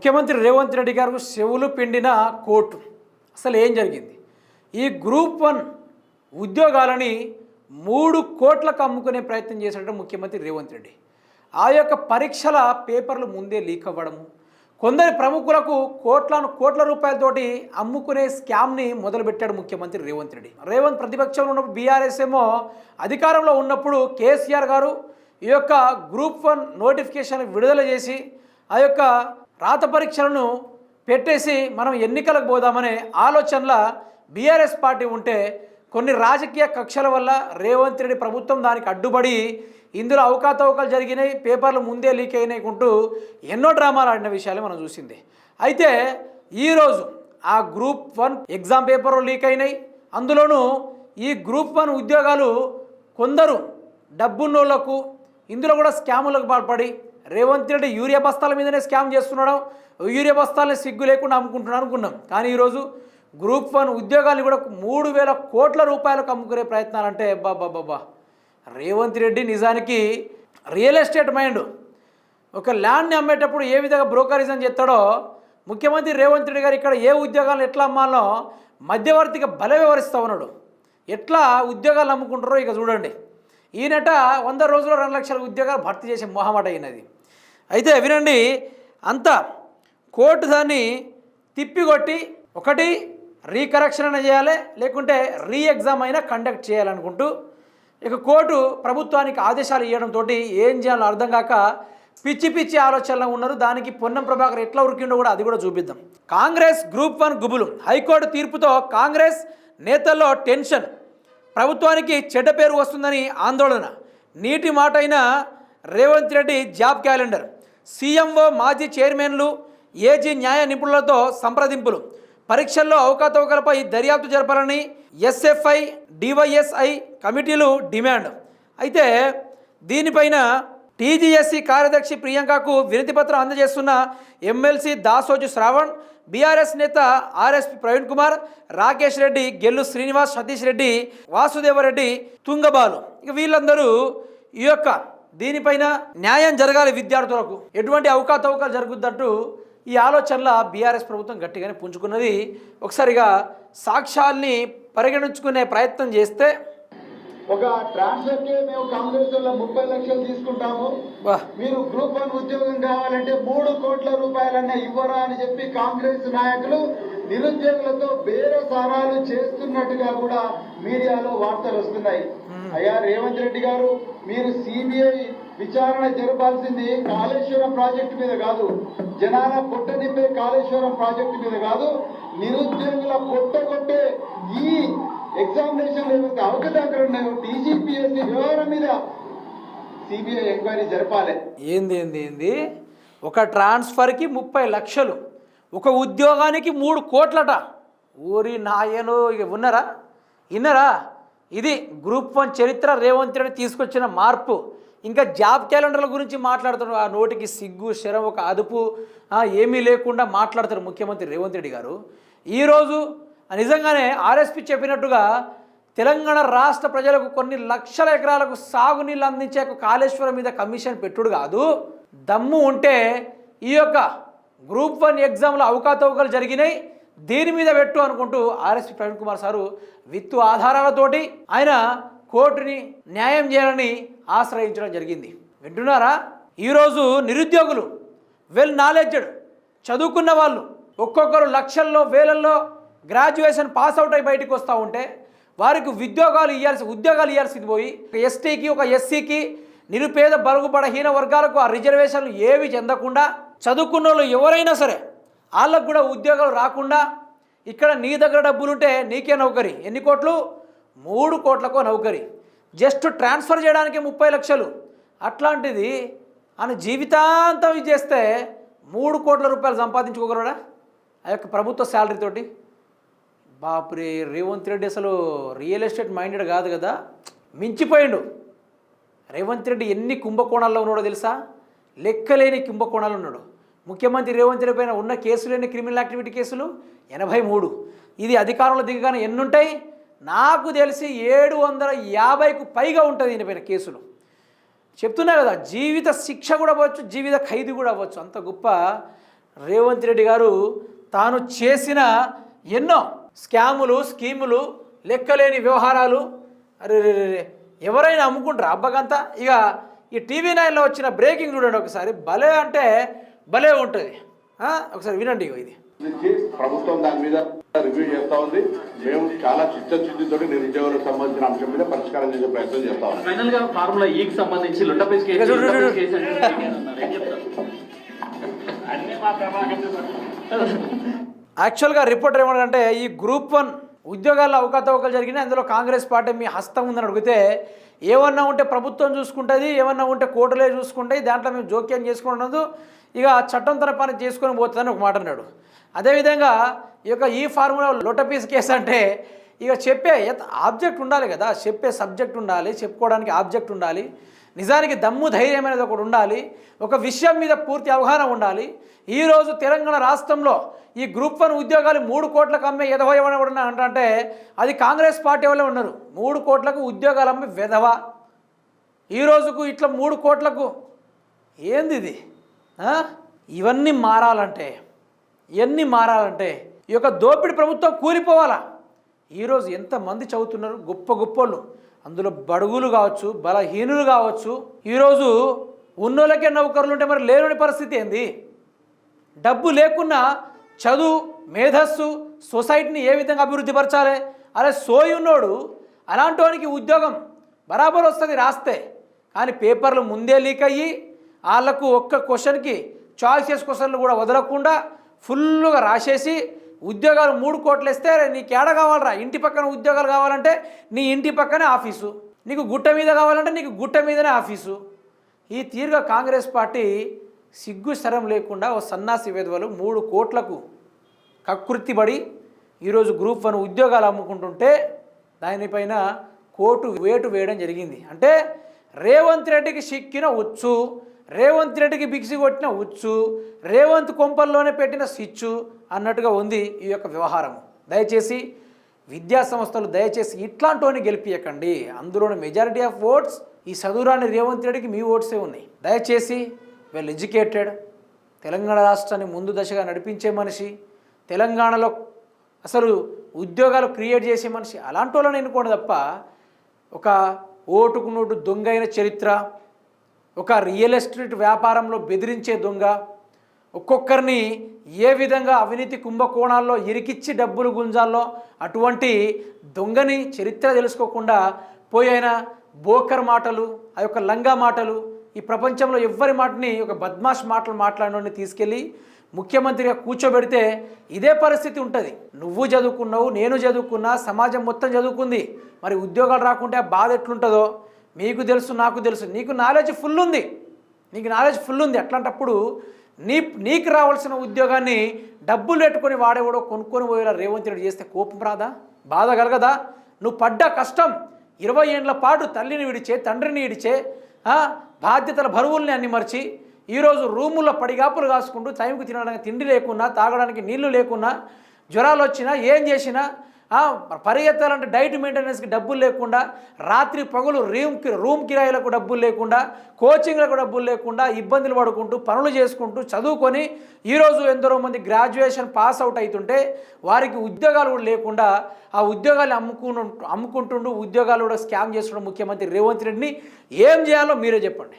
ముఖ్యమంత్రి రేవంత్ రెడ్డి గారు చెవులు పిండిన కోర్టు. అసలు ఏం జరిగింది? ఈ గ్రూప్ వన్ ఉద్యోగాలని మూడు కోట్లకు అమ్ముకునే ప్రయత్నం చేసినట్టు ముఖ్యమంత్రి రేవంత్ రెడ్డి. ఆ యొక్క పరీక్షల పేపర్లు ముందే లీక్ అవ్వడము కొందరి ప్రముఖులకు కోట్లను కోట్ల రూపాయలతోటి అమ్ముకునే స్కామ్ని మొదలుపెట్టాడు ముఖ్యమంత్రి రేవంత్ రెడ్డి. రేవంత్ ప్రతిపక్షంలో ఉన్నప్పుడు బీఆర్ఎస్ ఏమో అధికారంలో ఉన్నప్పుడు కేసీఆర్ గారు ఈ యొక్క గ్రూప్ వన్ నోటిఫికేషన్ విడుదల చేసి ఆ యొక్క రాత పరీక్షలను పెట్టేసి మనం ఎన్నికలకు పోదామనే ఆలోచనల బీఆర్ఎస్ పార్టీ ఉంటే కొన్ని రాజకీయ కక్షల వల్ల రేవంత్ రెడ్డి ప్రభుత్వం దానికి అడ్డుపడి ఇందులో అవకాతవకాలు జరిగినాయి పేపర్లు ముందే లీక్ అయినాయికుంటూ ఎన్నో డ్రామాలు ఆడిన విషయాలు మనం చూసింది. అయితే ఈరోజు ఆ గ్రూప్ వన్ ఎగ్జామ్ పేపర్లు లీక్ అయినాయి. అందులోనూ ఈ గ్రూప్ వన్ ఉద్యోగాలు కొందరు డబ్బున్నోళ్ళకు ఇందులో కూడా స్కాములకు పాల్పడి రేవంత్ రెడ్డి యూరియా బస్తాల మీదనే స్కామ్ చేస్తున్నాడు. యూరియా బస్తాలని సిగ్గు లేకుండా అమ్ముకుంటున్నాడు అనుకున్నాం. కానీ ఈరోజు గ్రూప్ వన్ ఉద్యోగాలు కూడా మూడు వేల కోట్ల రూపాయలకు అమ్ముకునే ప్రయత్నాలంటే అంటే బాబా రేవంత్ రెడ్డి నిజానికి రియల్ ఎస్టేట్ మైండ్. ఒక ల్యాండ్ని అమ్మేటప్పుడు ఏ విధంగా బ్రోకరిజం చేస్తాడో ముఖ్యమంత్రి రేవంత్ రెడ్డి గారు ఇక్కడ ఏ ఉద్యోగాలను ఎట్లా అమ్మాలో మధ్యవర్తిగా బల వ్యవహరిస్తూ ఉన్నాడు. ఎట్లా ఉద్యోగాలు అమ్ముకుంటారో ఇక చూడండి. ఈయనట వంద రోజుల్లో రెండు లక్షల ఉద్యోగాలు భర్తీ చేసే మొహమాట అయినది. అయితే వినండి అంత కోర్టు దాన్ని తిప్పికొట్టి ఒకటి రీకరెక్షన్ అయినా చేయాలి లేకుంటే రీ ఎగ్జామ్ అయినా కండక్ట్ చేయాలనుకుంటూ ఇక కోర్టు ప్రభుత్వానికి ఆదేశాలు ఇవ్వడంతో ఏం చేయాలో అర్థం కాక పిచ్చి పిచ్చి ఆలోచనలో ఉన్నారు. దానికి పొన్నం ప్రభాకర్ ఎట్లా ఉరికిండో కూడా అది కూడా చూపిద్దాం. కాంగ్రెస్ గ్రూప్ వన్ గుబులు. హైకోర్టు తీర్పుతో కాంగ్రెస్ నేతల్లో టెన్షన్. ప్రభుత్వానికి చెడ్డ పేరు వస్తుందని ఆందోళన. నీటి మాట అయిన Revanth Reddy job calendar. CMO మాజీ చైర్మన్లు ఏజీ న్యాయ నిపుణులతో సంప్రదింపులు. పరీక్షల్లో అవకతవకలపై దర్యాప్తు జరపాలని ఎస్ఎఫ్ఐ డివైఎస్ఐ కమిటీలు డిమాండ్. అయితే దీనిపైన టీజీఎస్సీ కార్యదర్శి ప్రియాంకకు వినతిపత్రం అందజేస్తున్న ఎమ్మెల్సీ దాసోజు శ్రావణ్ బీఆర్ఎస్ నేత ఆర్ఎస్పి ప్రవీణ్ కుమార్ రాకేష్ రెడ్డి గెల్లు శ్రీనివాస్ సతీష్ రెడ్డి వాసుదేవరెడ్డి తుంగబాలు. ఇక వీళ్ళందరూ ఈ యొక్క దీనిపైన న్యాయం జరగాలి విద్యార్థులకు. ఎటువంటి అవకాతవకాలు జరుగుద్దంటూ ఈ ఆలోచనల బీఆర్ఎస్ ప్రభుత్వం గట్టిగానే పుంజుకున్నది. ఒకసారిగా సాక్ష్యాల్ని పరిగణించుకునే ప్రయత్నం చేస్తే ఒక ట్రాన్స్ఫర్కి మేము కాంగ్రెస్లో ముప్పై లక్షలు తీసుకుంటాము. మీరు గ్రూప్ వన్ ఉద్యోగం కావాలంటే మూడు కోట్ల రూపాయలన్నా ఇవ్వరా అని చెప్పి కాంగ్రెస్ నాయకులు నిరుద్యోగులతో బేరసారాలు చేస్తున్నట్టుగా కూడా మీడియాలో వార్తలు వస్తున్నాయి. అయ్యా రేవంత్ రెడ్డి గారు మీరు సిబిఐ విచారణ జరపాల్సింది కాళేశ్వరం ప్రాజెక్టు మీద కాదు. జనాల పొట్ట నింపే కాళేశ్వరం ప్రాజెక్టు మీద కాదు. నిరుద్యోగుల పొట్ట కొట్టే ఈ ఎగ్జామినేషన్ వ్యవస్థ అవకతవకలు ఉన్నాయో వ్యవహారం మీద సిబిఐ ఎంక్వైరీ జరపాలి. ఏంది ఏంది ఏంది? ఒక ట్రాన్స్ఫర్కి ముప్పై లక్షలు ఒక ఉద్యోగానికి మూడు కోట్లట. ఊరి నాయను ఇక ఉన్నారా? విన్నారా ఇది గ్రూప్ వన్ చరిత్ర రేవంత్ రెడ్డి తీసుకొచ్చిన మార్పు. ఇంకా జాబ్ క్యాలెండర్ల గురించి మాట్లాడుతున్నారు. ఆ నోటికి సిగ్గు శరం ఒక అదుపు ఏమీ లేకుండా మాట్లాడతారు ముఖ్యమంత్రి రేవంత్ రెడ్డి గారు. ఈరోజు నిజంగానే ఆర్ఎస్పి చెప్పినట్టుగా తెలంగాణ రాష్ట్ర ప్రజలకు కొన్ని లక్షల ఎకరాలకు సాగునీళ్ళు అందించే ఒక కాళేశ్వరం మీద కమిషన్ పెట్టుడు కాదు. దమ్ము ఉంటే ఈ యొక్క గ్రూప్ వన్ ఎగ్జామ్లో అవకాతవకలు జరిగినాయి. దీని మీద పెట్టు అనుకుంటూ ఆర్ఎస్పి ప్రవీణ్ కుమార్ సారు విత్తు ఆధారాలతోటి ఆయన కోర్టుని న్యాయం చేయాలని ఆశ్రయించడం జరిగింది. వింటున్నారా? ఈరోజు నిరుద్యోగులు వెల్ నాలెడ్జ్డ్ చదువుకున్న వాళ్ళు ఒక్కొక్కరు లక్షల్లో వేలల్లో గ్రాడ్యుయేషన్ పాస్ అవుట్ అయి బయటకు వస్తూ ఉంటే వారికి ఉద్యోగాలు ఇవ్వాల్సి ఉద్యోగాలు ఇవ్వాల్సింది పోయి ఎస్టీకి ఒక ఎస్సీకి నిరుపేద బరుగుబడహీన వర్గాలకు ఆ రిజర్వేషన్లు ఏవి చెందకుండా చదువుకున్న వాళ్ళు ఎవరైనా సరే వాళ్ళకు కూడా ఉద్యోగాలు రాకుండా ఇక్కడ నీ దగ్గర డబ్బులుంటే నీకే నౌకరీ. ఎన్ని కోట్లు? మూడు కోట్లకో నౌకరీ. జస్ట్ ట్రాన్స్ఫర్ చేయడానికి ముప్పై లక్షలు. అట్లాంటిది ఆయన జీవితాంతం ఇది చేస్తే మూడు కోట్ల రూపాయలు సంపాదించుకోగలడా ఆ యొక్క ప్రభుత్వ శాలరీతోటి బాపురే రేవంత్ రెడ్డి అసలు రియల్ ఎస్టేట్ మైండెడ్ కాదు కదా. మించిపోయాడు. రేవంత్ రెడ్డి ఎన్ని కుంభకోణాల్లో ఉన్నాడో తెలుసా? లెక్కలేని కుంభకోణాలు ఉన్నాడు. ముఖ్యమంత్రి రేవంత్ రెడ్డి పైన ఉన్న కేసులేని క్రిమినల్ యాక్టివిటీ కేసులు? ఎనభై మూడు. ఇది అధికారంలో దిగగానే ఎన్ని ఉంటాయి నాకు తెలిసి ఏడు వందల యాభైకు పైగా ఉంటుంది దీనిపైన కేసులు. చెప్తున్నా కదా జీవిత శిక్ష కూడా అవ్వచ్చు జీవిత ఖైదు కూడా అవ్వచ్చు. అంత గొప్ప రేవంత్ రెడ్డి గారు తాను చేసిన ఎన్నో స్కాములు స్కీములు లెక్కలేని వ్యవహారాలు. అరే. ఎవరైనా అమ్ముకుంటారా? అబ్బకంతా ఇక ఈ టీవీ నైన్లో వచ్చిన బ్రేకింగ్ చూడండి ఒకసారి. భలే అంటే భలే ఉంటుంది. ఆ, ఒకసారి వినండి ఇది. ప్రభుత్వం దాని మీద రివ్యూ చేస్తా ఉంది. మేము చాలా చిత్తశుద్ధితో నిరుద్యోగులకు సంబంధించిన అంశం మీద పరిష్కారం చేసే ప్రయత్నం చేస్తా ఉన్నాం. ఫైనల్గా ఫార్ములా ఈకి సంబంధించి కేసు చూడు, యాక్చువల్గా రిపోర్టర్ ఏమంటే ఈ గ్రూప్ వన్ ఉద్యోగాల్లో అవకతవకలు జరిగినాయి అందులో కాంగ్రెస్ పార్టీ మీ హస్తం ఉందని అడిగితే ఏమన్నా ఉంటే ప్రభుత్వం చూసుకుంటుంది ఏమన్నా ఉంటే కోర్టులే చూసుకుంటాయి దాంట్లో మేము జోక్యం చేసుకున్నది ఇక చట్టం తన పని చేసుకొని పోతుందని ఒక మాట అన్నాడు. అదేవిధంగా ఈ యొక్క ఈ ఫార్ములా లోటపీస్ కేసు అంటే ఇక చెప్పే ఆబ్జెక్ట్ ఉండాలి కదా చెప్పే సబ్జెక్ట్ ఉండాలి చెప్పుకోవడానికి ఆబ్జెక్ట్ ఉండాలి. నిజానికి దమ్ము ధైర్యం అనేది ఒకటి ఉండాలి. ఒక విషయం మీద పూర్తి అవగాహన ఉండాలి. ఈరోజు తెలంగాణ రాష్ట్రంలో ఈ గ్రూప్ వన్ ఉద్యోగాలు మూడు కోట్లకు అమ్మే ఎదవ ఎవడన్నా అంటే అది కాంగ్రెస్ పార్టీ వాళ్ళే ఉన్నారు. మూడు కోట్లకు ఉద్యోగాలు అమ్మే వెధవ. ఈరోజుకు ఇట్లా మూడు కోట్లకు ఏంది ఇది? ఇవన్నీ మారాలంటే ఇవన్నీ మారాలంటే ఈ యొక్క దోపిడి ప్రభుత్వం కూలిపోవాలా? ఈరోజు ఎంతమంది చదువుతున్నారు? గొప్ప గొప్పోళ్ళు అందులో బడుగులు కావచ్చు బలహీనులు కావచ్చు ఈరోజు ఉన్నోళ్ళకే నౌకర్లు ఉంటే మరి లేని పరిస్థితి ఏంది? డబ్బు లేకున్నా చదువు మేధస్సు సొసైటీని ఏ విధంగా అభివృద్ధి పరచాలి? అరే సోయి ఉన్నోడు అలాంటి వానికి ఉద్యోగం బరాబర్ వస్తుంది రాస్తే. కానీ పేపర్లు ముందే లీక్ అయ్యి వాళ్ళకు ఒక్క క్వశ్చన్కి చాయిసెస్ క్వశ్చన్లు కూడా వదలకుండా ఫుల్గా రాసేసి ఉద్యోగాలు మూడు కోట్లు ఇస్తే నీకు ఏడ కావాలరా? ఇంటి పక్కన ఉద్యోగాలు కావాలంటే నీ ఇంటి పక్కనే ఆఫీసు. నీకు గుట్ట మీద కావాలంటే నీకు గుట్ట మీదనే ఆఫీసు. ఈ తీరుగా కాంగ్రెస్ పార్టీ సిగ్గు శరం లేకుండా ఓ సన్నాసి విధవలు మూడు కోట్లకు కకృతిపడి ఈరోజు గ్రూప్ వన్ ఉద్యోగాలు అమ్ముకుంటుంటే దానిపైన కోటు వేటు వేయడం జరిగింది. అంటే రేవంత్ రెడ్డికి సిక్కిన ఉచ్చు రేవంత్ రెడ్డికి బిగిసి కొట్టిన ఉచ్చు రేవంత్ కొంపల్లోనే పెట్టిన స్విచ్చు అన్నట్టుగా ఉంది ఈ యొక్క వ్యవహారం దయచేసి విద్యా సంస్థలు దయచేసి ఇట్లాంటివని గెలిపియకండి. అందులోని మెజారిటీ ఆఫ్ ఓట్స్ ఈ చదువురాని రేవంత్ రెడ్డికి మీ ఓట్సే ఉన్నాయి. దయచేసి వెల్ ఎడ్యుకేటెడ్ తెలంగాణ రాష్ట్రాన్ని ముందు దశగా నడిపించే మనిషి తెలంగాణలో అసలు ఉద్యోగాలు క్రియేట్ చేసే మనిషి అలాంటి వాళ్ళని ఎన్నుకోండి తప్ప ఒక ఓటుకు నోటు దొంగైన చరిత్ర ఒక రియల్ ఎస్టేట్ వ్యాపారంలో బెదిరించే దొంగ ఒక్కొక్కరిని ఏ విధంగా అవినీతి కుంభకోణాల్లో ఇరికిచ్చి డబ్బులు గుంజాల్లో అటువంటి దొంగని చరిత్ర తెలుసుకోకుండా పోయిన బోకర్ మాటలు ఆ యొక్క లంగా మాటలు ఈ ప్రపంచంలో ఎవ్వరి మాటని ఒక బద్మాష్ మాటలు మాట్లాడినోడిని తీసుకెళ్ళి ముఖ్యమంత్రిగా కూర్చోబెడితే ఇదే పరిస్థితి ఉంటుంది. నువ్వు చదువుకున్నావు నేను చదువుకున్నా సమాజం మొత్తం చదువుకుంది. మరి ఉద్యోగాలు రాకుంటే ఆ బాధ ఎట్లుంటుందో? మీకు తెలుసు నాకు తెలుసు. నీకు నాలెడ్జ్ ఫుల్ ఉంది. నీకు నాలెడ్జ్ ఫుల్ ఉంది. అట్లాంటప్పుడు నీ నీకు రావాల్సిన ఉద్యోగాన్ని డబ్బులు పెట్టుకొని వాడేవాడో కొనుక్కొని పోయేలా రేవంత్ రెడ్డి చేస్తే కోపం రాదా? బాధ కలగదా? నువ్వు పడ్డ కష్టం ఇరవై ఏండ్ల పాటు తల్లిని విడిచే తండ్రిని విడిచే బాధ్యతల బరువుల్ని అన్ని మర్చి ఈరోజు రూముల్లో పడిగాపులు కాసుకుంటూ టైంకి తినడానికి తిండి లేకున్నా తాగడానికి నీళ్ళు లేకున్నా జ్వరాలు వచ్చినా ఏం చేసినా పరిగెత్తాలంటే డైట్ మెయింటెనెన్స్కి డబ్బులు లేకుండా రాత్రి పగులు రూమ్కి రూమ్ కిరాయిలకు డబ్బులు లేకుండా కోచింగ్లకు డబ్బులు లేకుండా ఇబ్బందులు పడుకుంటూ పనులు చేసుకుంటూ చదువుకొని ఈరోజు ఎందరో మంది గ్రాడ్యుయేషన్ పాస్ అవుట్ అవుతుంటే వారికి ఉద్యోగాలు కూడా లేకుండా ఆ ఉద్యోగాలు అమ్ముకుంటు అమ్ముకుంటుండు ఉద్యోగాలు కూడా స్కామ్ చేస్తుండే ముఖ్యమంత్రి రేవంత్ రెడ్డిని ఏం చేయాలో మీరే చెప్పండి.